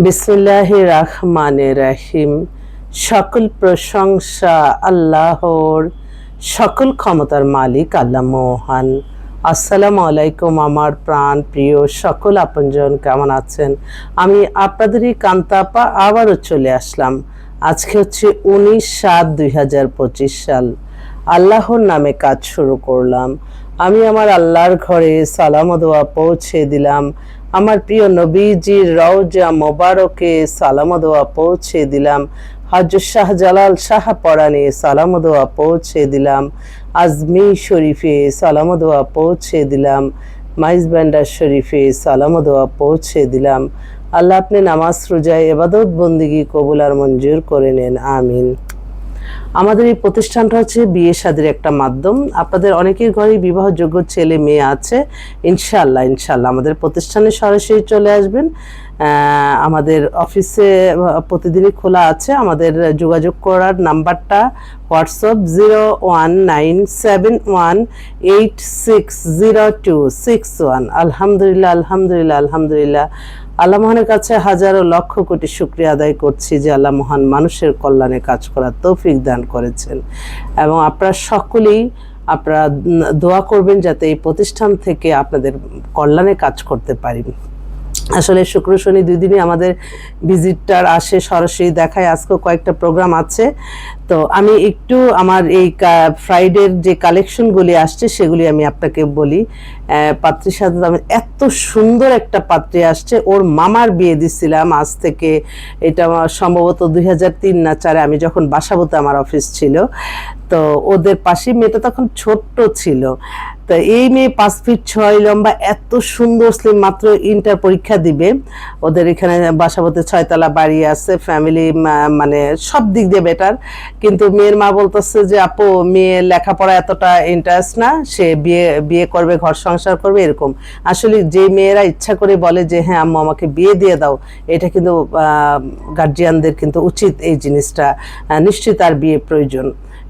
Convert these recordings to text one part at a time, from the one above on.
বিসমিল্লাহ রহমান রাহিম। সকল প্রশংসা আল্লাহর, সকল ক্ষমতার মালিক আল্লাহ মোহান। আসসালামু আলাইকুম আমার প্রাণ প্রিয় সকল আপনজন, কেমন আছেন? আমি আপনাদেরই কান্তাপা আবারও চলে আসলাম। আজকে হচ্ছে উনিশ সাত দুই হাজার পঁচিশ সাল। আল্লাহর নামে কাজ শুরু করলাম। আমি আমার আল্লাহর ঘরে সালাম দোয়া পৌঁছে দিলাম। আমার প্রিয় নবীজির রওজা মোবারকে সালাম দোয়া পৌঁছে দিলাম। হজরত শাহ জালাল শাহ পরানে সালাম দোয়া পৌঁছে দিলাম। আজমি শরীফে সালাম দোয়া পৌঁছে দিলাম। মাইজ ব্যান্ডার শরীফে সালাম দোয়া পৌঁছে দিলাম। আল্লাহ আপনি নামাজ রোজায় এবাদত বন্দিগি কবুলার মঞ্জুর করে নেন। আমিন। আমাদের এই প্রতিষ্ঠানটা হচ্ছে বিয়ে শাদির একটা মাধ্যম। আপনাদের অনেকের ঘরেই বিবাহযোগ্য ছেলে মেয়ে আছে। ইনশাল্লাহ ইনশাল্লাহ আমাদের প্রতিষ্ঠানে সরাসরি চলে আসবেন। আমাদের অফিসে প্রতিদিনই খোলা আছে। আমাদের যোগাযোগ করার নাম্বারটা WhatsApp zero one nine seven one eight six zero two six one. আলহামদুলিল্লাহ আলহামদুলিল্লাহ আলহামদুলিল্লাহ। আল্লাহ মহানের কাছে হাজারো লক্ষ কোটি শুক্রিয়া আদায় করছি যে আল্লাহ মহান মানুষের কল্যাণে কাজ করার তৌফিক দান করেছেন। এবং আপনারা সকলেই আপনারা দোয়া করবেন যাতে এই প্রতিষ্ঠান থেকে আপনাদের কল্যাণে কাজ করতে পারি। আসলে শুক্র শনি দুই দিনই আমাদের ভিজিটটার আসে, সরাসরি দেখায়। আজকেও কয়েকটা প্রোগ্রাম আছে। তো আমি একটু আমার এই ফ্রাইডের যে কালেকশনগুলি আসছে, সেগুলি আমি আপনাকে বলি। পাত্রীর সাথে আমি এত সুন্দর একটা পাত্রী আসছে। ওর মামার বিয়ে দিছিলাম আজ থেকে, এটা সম্ভবত দুই হাজার তিন না চারে আমি যখন বাসাবোতে আমার অফিস ছিল। তো ওদের পাশে মেয়েটা তখন ছোট্ট ছিল। তো এই মেয়ে পাঁচ ফিট ছয় লম্বা, এত সুন্দর স্লিম মাত্র ইন্টার পরীক্ষা দিবে। ওদের এখানে বাসাবতে ছয়তলা বাড়ি আছে ফ্যামিলি মানে সব দিক দিয়ে বেটার কিন্তু মেয়ের মা বলতেছে যে, আপু, মেয়ে লেখাপড়া এতটা ইন্টারেস্ট না। সে বিয়ে বিয়ে করবে, ঘর সংসার করবে, এরকম। আসলে যে মেয়েরা ইচ্ছা করে বলে যে হ্যাঁ আম্মু, আমাকে বিয়ে দিয়ে দাও, এটা কিন্তু গার্জিয়ানদের কিন্তু উচিত এই জিনিসটা। নিশ্চিত নিশ্চয়ই তার বিয়ে প্রয়োজন।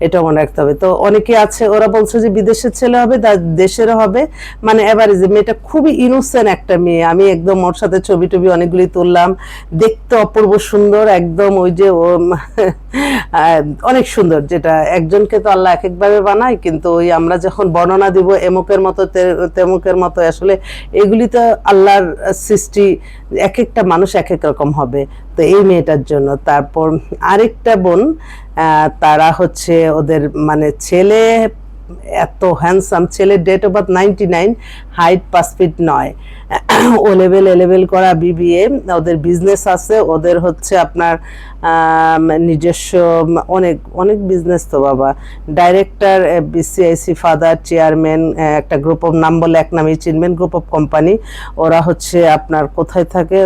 এটা মনে রাখতে হবে। তো অনেকে আছে, ওরা বলছে যে বিদেশের ছেলে হবে তার দেশেরও হবে। মানে যে মেয়েটা খুবই ইনোসেন্ট একটা মেয়ে। আমি একদম ওর সাথে ছবি টবি অনেকগুলি তুললাম। দেখতে অপূর্ব সুন্দর, একদম ওই যে ও অনেক সুন্দর। যেটা একজনকে তো আল্লাহ এক একভাবে বানায়, কিন্তু ওই আমরা যখন বর্ণনা দিব এমুকের মতো তেমুকের মতো, আসলে এগুলি তো আল্লাহর সৃষ্টি এক একটা মানুষ এক এক রকম হবে। তো এই মেয়েটার জন্য। তারপর আরেকটা বোন তারা হচ্ছে ওদের মানে ছেলে এত হ্যান্ডসাম ছেলের date of birth ninety nine height পাঁচ ফিট নয়। ও লেভেল এ লেভেল করা বিবিএ ওদের বিজনেস আছে, ওদের হচ্ছে আপনার নিজস্ব অনেক অনেক বিজনেস তো বাবা। ডাইরেক্টর বিসিআইসি ফাদার চেয়ারম্যান একটা গ্রুপ অফ নাম বলে এক নামেই চিনবেন গ্রুপ অফ কোম্পানি ওরা হচ্ছে আপনার কোথায় থাকে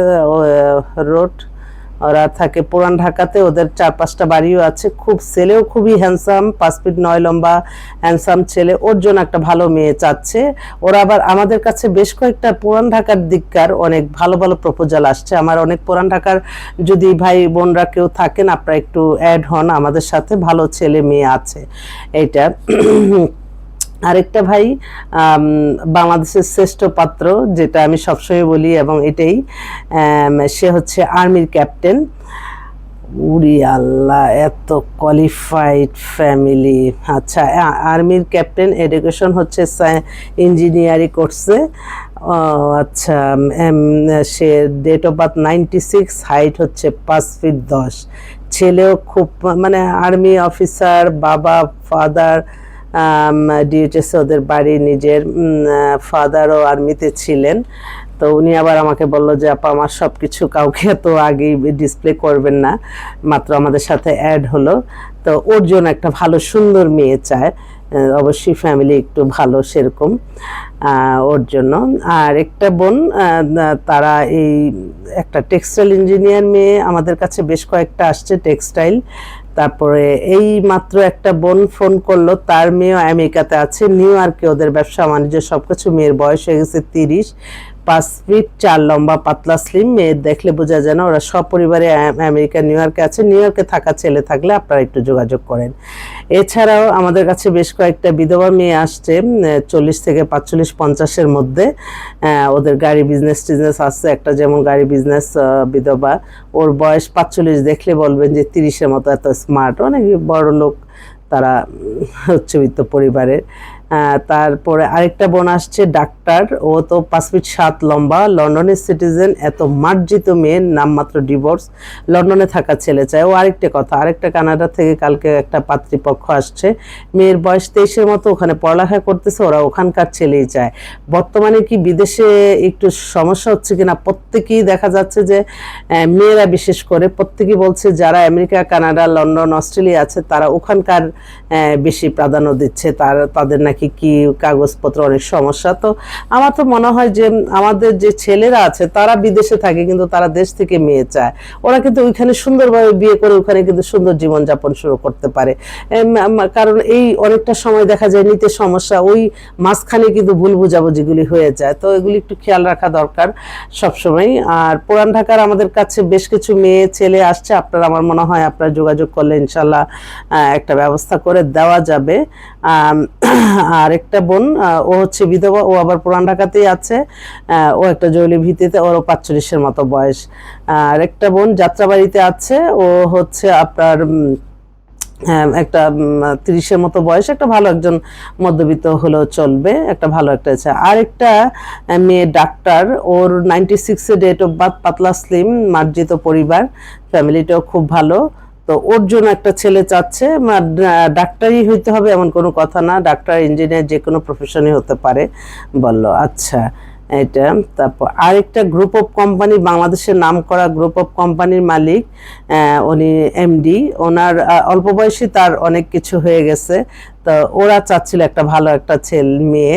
রোড ওরা থাকে পুরান ঢাকাতে, ওদের চার পাঁচটা বাড়িও আছে। খুব ছেলেও খুবই হ্যান্ডসাম পাঁচ ফিট নয় লম্বা হ্যান্ডসাম ছেলে। ওর জন্য একটা ভালো মেয়ে চাচ্ছে। ওরা আবার আমাদের কাছে বেশ কয়েকটা পুরান ঢাকার দিককার অনেক ভালো ভালো প্রপোজাল আসছে। আমার অনেক পুরান ঢাকার যদি ভাই বোনরা কেউ থাকেন, আপনারা একটু অ্যাড হন। আমাদের সাথে ভালো ছেলে মেয়ে আছে। এইটা। আরেকটা ভাই বাংলাদেশের শ্রেষ্ঠ পাত্র, যেটা আমি সবসময় বলি এবং এটাই সে হচ্ছে আর্মির ক্যাপ্টেন। উরি আল্লাহ, এত কোয়ালিফাইড ফ্যামিলি আচ্ছা আর্মির ক্যাপ্টেন এডুকেশন হচ্ছে ইঞ্জিনিয়ারিং করছে ও আচ্ছা সে date of birth ninety six height হচ্ছে পাঁচ ফিট দশ। ছেলেও খুব মানে আর্মি অফিসার বাবা ফাদার ডিএইচএস ওদের বাড়ি নিজের ফাদারও আর্মিতে ছিলেন। তো উনি আবার আমাকে বলল যে, আপা, আমার সব কিছু কাউকে তো আগেই ডিসপ্লে করবেন না। মাত্র আমাদের সাথে অ্যাড হলো। তো ওর জন্য একটা ভালো, সুন্দর মেয়ে চায়। অবশ্যই ফ্যামিলি একটু ভালো সেরকম ওর জন্য। আর একটা বোন তারা এই একটা টেক্সটাইল ইঞ্জিনিয়ার মেয়ে আমাদের কাছে বেশ কয়েকটা আসছে টেক্সটাইল তারপরে এই মাত্র একটা বোন ফোন করল, তার মেয়েও আমেরিকাতে আছে, নিউ ইয়র্কে ওদের ব্যবসা, বাণিজ্য সবকিছু, মেয়ের বয়স হয়ে গেছে তিরিশ। পাঁচ ফিট, চার লম্বা, পাতলা স্লিম মেয়ে। দেখলে বোঝা যায় না, ওরা সপরিবারে আম- আমেরিকা নিউ ইয়র্কে আছে। নিউ ইয়র্কে থাকা ছেলে থাকলে আপনারা একটু যোগাযোগ করেন। এছাড়াও আমাদের কাছে বেশ কয়েকটা বিধবা মেয়ে আসছে চল্লিশ থেকে পাঁচচল্লিশ, পঞ্চাশের মধ্যে। ওদের গাড়ি বিজনেস টিজনেস আসছে একটা যেমন গাড়ি বিজনেস বিধবা। ওর বয়স পাঁচচল্লিশ, দেখলে বলবেন যে তিরিশের মতো, এত স্মার্ট অনেক বড় লোক তারা উচ্চবিত্ত পরিবারের। তারপরে আরেকটা বোন আসছে ডাক্তার ও তো পাঁচ ফিট সাত লম্বা। লন্ডনের সিটিজেন এত মার্জিত মেয়ে নামমাত্র ডিভোর্স লন্ডনে থাকা ছেলে চায়। ও আরেকটা কথা, আরেকটা কানাডা থেকে কালকে একটা পাত্রীপক্ষ আসছে। মেয়ের বয়স তেইশের মতো, ওখানে পড়ালেখা করতেছে, ওরা ওখানকার ছেলেই চায়। বর্তমানে কি বিদেশে একটু সমস্যা হচ্ছে কিনা? প্রত্যেকেই দেখা যাচ্ছে যে মেয়েরা বিশেষ করে, প্রত্যেকেই বলছে যারা আমেরিকা কানাডা লন্ডন অস্ট্রেলিয়া আছে, তারা ওখানকার বেশি প্রাধান্য দিচ্ছে। তার, তাদের নাকি কি কাগজপত্র অনেক সমস্যা। তো আমার তো মনে হয় যে আমাদের যে ছেলেরা আছে, তারা বিদেশে থাকে কিন্তু তারা দেশ থেকে মেয়ে চায়। ওরা কিন্তু ওইখানে সুন্দরভাবে বিয়ে করে ওখানে কিন্তু সুন্দর জীবনযাপন শুরু করতে পারে। কারণ এই অনেকটা সময় দেখা যায় নিতে সমস্যা, ওই মাঝখানে কিন্তু ভুল বুঝাবুঝিগুলি হয়ে যায়। তো এগুলি একটু খেয়াল রাখা দরকার সবসময়। আর পুরান ঢাকার আমাদের কাছে বেশ কিছু মেয়ে ছেলে আসছে, আপনার আমার মনে হয় আপনারা যোগাযোগ করলে ইনশাল্লাহ একটা ব্যবস্থা করে দেওয়া যাবে। আর একটা বোন ও হচ্ছে বিধবা ও আবার পুরান ঢাকাতেই আছে। ও একটা জৈলি ভিত্তিতে ওরও পাঁচচল্লিশের মতো বয়স। আর একটা বোন যাত্রাবাড়িতে আছে ও হচ্ছে আপনার হ্যাঁ, একটা তিরিশের মতো বয়স। একটা ভালো একজন মধ্যবিত্ত হলেও চলবে একটা ভালো একটা আছে। আর একটা মেয়ে ডাক্তার ওর নাইনটি সিক্সে ডেট অফ বার্থ পাতলা স্লিম মার্জিত পরিবার ফ্যামিলিটাও খুব ভালো। তো ওর জন্য একটা ছেলে চাচ্ছে ডাক্তারই হইতে হবে এমন কোনো কথা না, ডাক্তার, ইঞ্জিনিয়ার যে কোনো প্রফেশনই হতে পারে। বলল আচ্ছা এটা তারপর আরেকটা গ্রুপ অফ কোম্পানি বাংলাদেশের নাম করা গ্রুপ অফ কোম্পানির মালিক উনি এমডি ওনার অল্প বয়সী তার অনেক কিছু হয়ে গেছে। তো ওরা চাচ্ছিল একটা ভালো একটা ছেলে, মেয়ে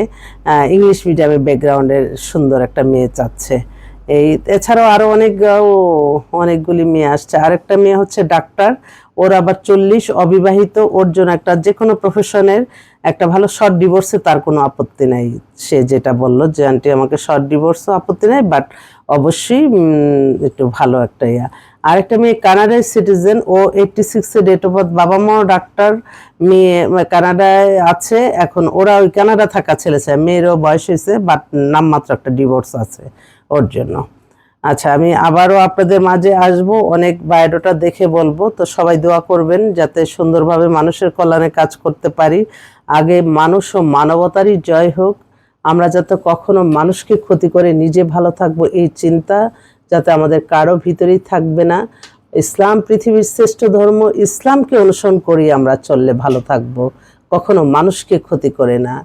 ইংলিশ মিডিয়ামের ব্যাকগ্রাউন্ডের সুন্দর একটা মেয়ে চাচ্ছে। এই এছাড়াও আরও অনেক অনেকগুলি মেয়ে আসছে। আরেকটা মেয়ে হচ্ছে ডাক্তার। ওর আবার চল্লিশ, অবিবাহিত, ওর জন্য একটা যে কোনো প্রফেশনের একটা ভালো শর্ট ডিভোর্সে তার কোনো আপত্তি নাই। সে যেটা বলল যে, আন্টি, আমাকে শর্ট ডিভোর্সও আপত্তি নাই বাট অবশ্যই একটু ভালো একটা ইয়া। আরেকটা মেয়ে কানাডার সিটিজেন ও এইটটি সিক্সে ডেট অফ বার্থ বাবা মাও ডাক্তার, মেয়ে কানাডায় আছে, এখন ওরা ওই কানাডা থাকা ছেলে চায় মেয়েরও বয়স হয়েছে বাট নামমাত্র একটা ডিভোর্স আছে। ওর জন্য। আচ্ছা আমি আবারও আপনাদের মাঝে আসব, অনেক বায়োডাটা দেখে বলব। তো সবাই দোয়া করবেন যাতে সুন্দরভাবে মানুষের কল্যাণে কাজ করতে পারি। আগে মানুষ ও মানবতারই জয় হোক, আমরা যাতে কখনো মানুষকে ক্ষতি করে নিজে ভালো থাকব, এই চিন্তা যাতে আমাদের কারও ভিতরেই থাকবে না। ইসলাম পৃথিবীর শ্রেষ্ঠ ধর্ম, ইসলামকে অনুসরণ করি আমরা চললে ভালো থাকব। কখনো মানুষকে ক্ষতি করে না।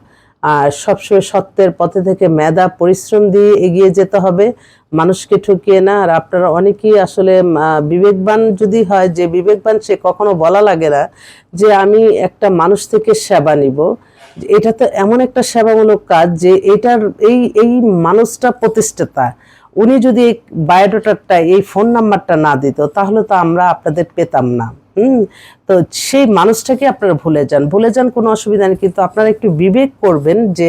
আর সবসময় সত্যের পথে থেকে মেধা, পরিশ্রম দিয়ে এগিয়ে যেতে হবে। মানুষকে ঠকিয়ে না। আর আপনারা অনেকেই আসলে বিবেকবান যদি হয়, যে বিবেকবান সে কখনো বলা লাগে না যে আমি একটা মানুষ থেকে সেবা নিব। এটা তো এমন একটা সেবামূলক কাজ যে এটার, এই এই মানুষটা প্রতিষ্ঠাতা, উনি যদি এই বায়োডাটাটা, এই ফোন নাম্বারটা না দিত, তাহলে তো আমরা আপনাদের পেতাম না। হুম, তো সেই মানুষটাকে আপনারা ভুলে যান। ভুলে যান কোনো অসুবিধা নেই, কিন্তু আপনারা একটু বিবেক করবেন যে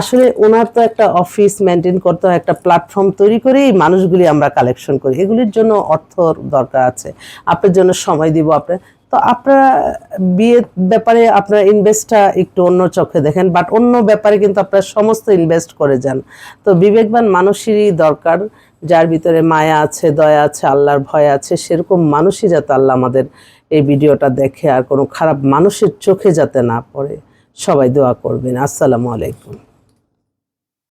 আসলে ওনার তো একটা অফিস মেনটেন করতে হয়, একটা প্ল্যাটফর্ম তৈরি করেই এই মানুষগুলি আমরা কালেকশন করি। এগুলির জন্য অর্থ দরকার আছে। আপনার জন্য সময় দিব আপনার। তো আপনারা বিয়ের ব্যাপারে আপনার ইনভেস্টটা একটু অন্য চোখে দেখেন বাট অন্য ব্যাপারে কিন্তু আপনারা সমস্ত ইনভেস্ট করে যান। তো বিবেকবান মানুষেরই দরকার। যার ভিতরে মায়া আছে, দয়া আছে, আল্লাহর ভয় আছে, সেরকম মানুষই যাতে আল্লাহ আমাদের এই ভিডিওটা দেখে আর কোনো খারাপ মানুষের চোখে যাতে না পড়ে। সবাই দোয়া করবেন। আসসালামু আলাইকুম।